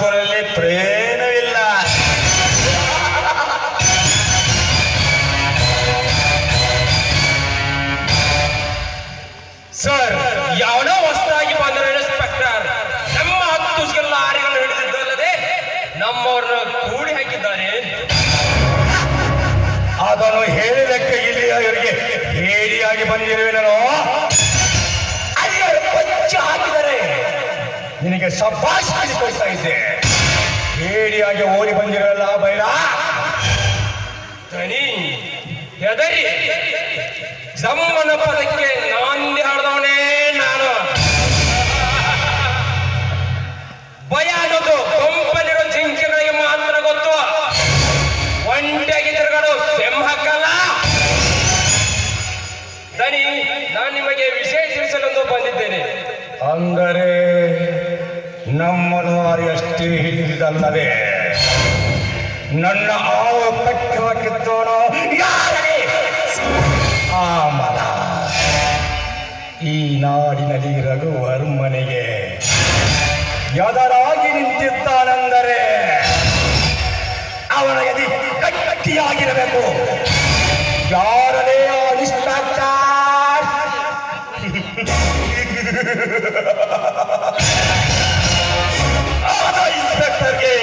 ಪರಸ್ಪರರಲ್ಲಿ ಪ್ರೇಮವಿಲ್ಲ. Sir ಯಾವನೋ ಹೊಸದಾಗಿ ಬಂದ ಇನ್ಸ್ಪೆಕ್ಟರ್ ನಮ್ಮ ಹತ್ತು ಲಾರಿಗಳು ಹಿಡಿದಿದ್ದಲ್ಲದೆ ನಮ್ಮವ್ರನ್ನ ಕೂಡಿ ಹಾಕಿದ್ದಾರೆ ಅದನ್ನು ಹೇಳಿದಕ್ಕೆ ಇಲ್ಲಿ ಅವರಿಗೆ ಹೇಳಿಯಾಗಿ ಬಂದಿರುವೆ ನಾನು ನಿನಗೆ ಸಬ್ಬಾಷ್ ಕೊಡ್ತಾ ಇದ್ದೆ. ಹೇಳಿಯಾಗಿ ಓಡಿ ಬಂದಿರಲ್ಲ ಬೈರ ಧನಿ ಹೆದರಿ. ಜಮ್ಮನ ಪದಕ್ಕೆ ನಾಂದಿ ಹಾಡ್ದವನೇ ನಾನು. ಭಯ ಅನ್ನೋದು ಕೊಂಪಲ್ಲಿರೋ ಜಿಂಕೆಗಳಿಗೆ ಮಾತ್ರ ಗೊತ್ತು. ಒಂಟಿಯಾಗಿ ತಿರುಗಾಡೋ ಸಿಂಹಕ್ಕಲ್ಲ ದನಿ ನಾನು ನಿಮಗೆ ವಿಷಯ ತಿಳಿಸಲೆಂದು ಬಂದಿದ್ದೇನೆ. ಅಂದರೆ ನಮ್ಮನು ಅರಿಯಷ್ಟೇ ಹಿಡಿದಲ್ಲವೇ ನನ್ನ ಆವ ಪಠ್ಯ ಕಿತ್ತೋನೋ ಆ ಈ ನಾಡಿನಲ್ಲಿ ರಘುವರ್ಮನಿಗೆ ಎದರಾಗಿ ನಿಂತಿದ್ದಾನೆಂದರೆ ಅವನ ಎದಿ ಕಟ್ಟಿಯಾಗಿರಬೇಕು ಯಾರನೇ ಆದ ಇನ್ಸ್ಪೆಕ್ಟರ್ಗೆ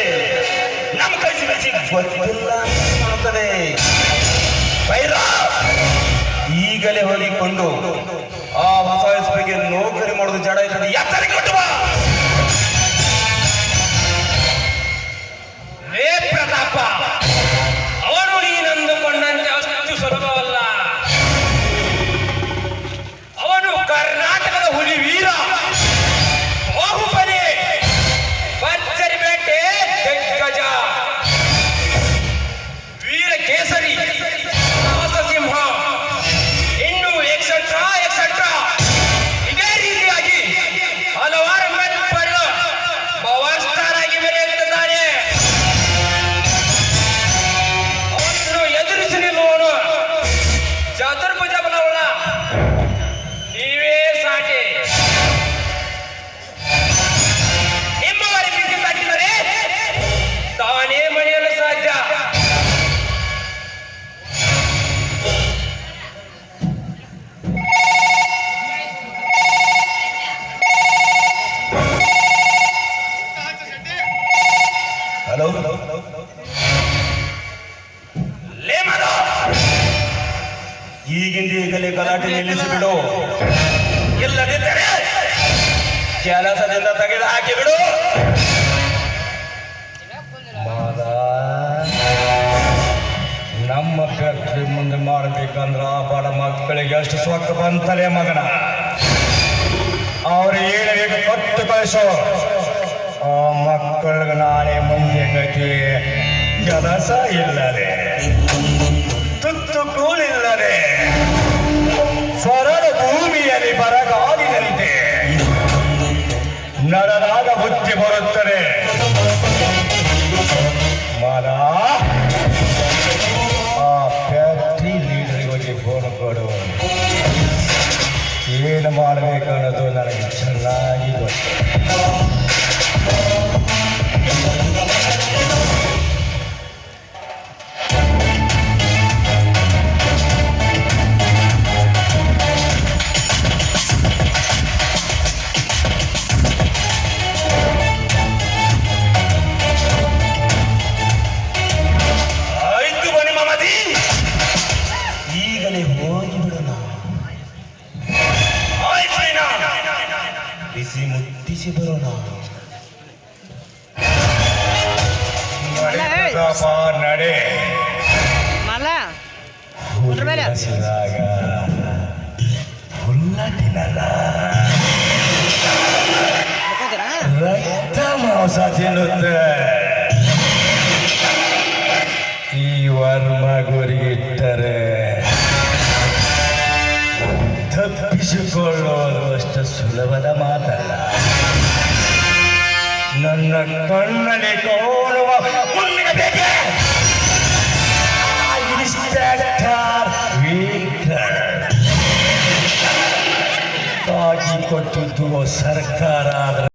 ನಮ್ಮ ಕೈ ಬೆಸಿ ಗೊತ್ತಿಲ್ಲ ಬೈರ ಈಗಲೇ ಹೋಗಿಕೊಂಡು ಹಲೋ? ಈಗಿಂದ ಈಗಲೇ ಗಲಾಟೆ ನಿಲ್ಲಿಸಿಬಿಡು. ಇಲ್ಲದಿದ್ದರೆ ಕೆಲಸದಿಂದ ತೆಗೆದು ಹಾಕಿಬಿಡು. ನಮ್ಮ ಫ್ಯಾಕ್ಟ್ರಿ ಮುಂದೆ ಮಾಡಬೇಕಂದ್ರ ಆ ಬಡ ಮಕ್ಕಳಿಗೆ ಅಷ್ಟು ಸ್ವಕ್ಕ ಬಂತಲೇ ಮಗನ. ಅವ್ರು ಏನು ಕೊಟ್ಟು ಕಳಿಸೋ. ಆ ಮಕ್ಕಳಿಗೆ ನಾಳೆ ಮುಂದೆ ಗತಿ ಕೆಲಸ ಇಲ್ಲದೆ, ತುತ್ತು ಕೂಲಿಲ್ಲದೆ ಸ್ವರಳ ಭೂಮಿಯಲ್ಲಿ ಬರಗಾಲಿನಂತೆ ನರನಾಗ ಬುದ್ಧಿ ಬರುತ್ತದೆ. ಮನ ಆ ಫ್ಯಾಕ್ಟ್ರಿ ಲೀಡರ್ಗೆ ಹೋಗಿ ಫೋನ್ ಕೊಡು ಏನು ಮಾಡಬೇಕು ಅನ್ನೋದು ನನಗೆ ಚೆನ್ನಾಗಿ ಗೊತ್ತು. ಬಿಸಿ ಮುಟ್ಟಿಸಿ ಬರೋಣ ನಡೆ ಪ್ರತಾಪ, ನಡೆ ಮಲ್ಲ ಹುಲಿ ಮೇಲೆ. ಹಸಿದಾಗ ಹುಲ್ಲ ತಿನ್ನಲ್ಲ ಮುಖಂತೀರಾ ರಕ್ತ ಮಾಂಸ ತಿನ್ನುತ್ತೆ ತಪ್ಪಿಸಿಕೊಳ್ಳೋದು ಸುಲಭದ ಮಾತಲ್ಲ. ನನ್ನ ಕಣ್ಣಲ್ಲಿ ತೋರುವ ಕಾಜಿ ಕೊಟ್ಟಿದ್ದು ಸರ್ಕಾರ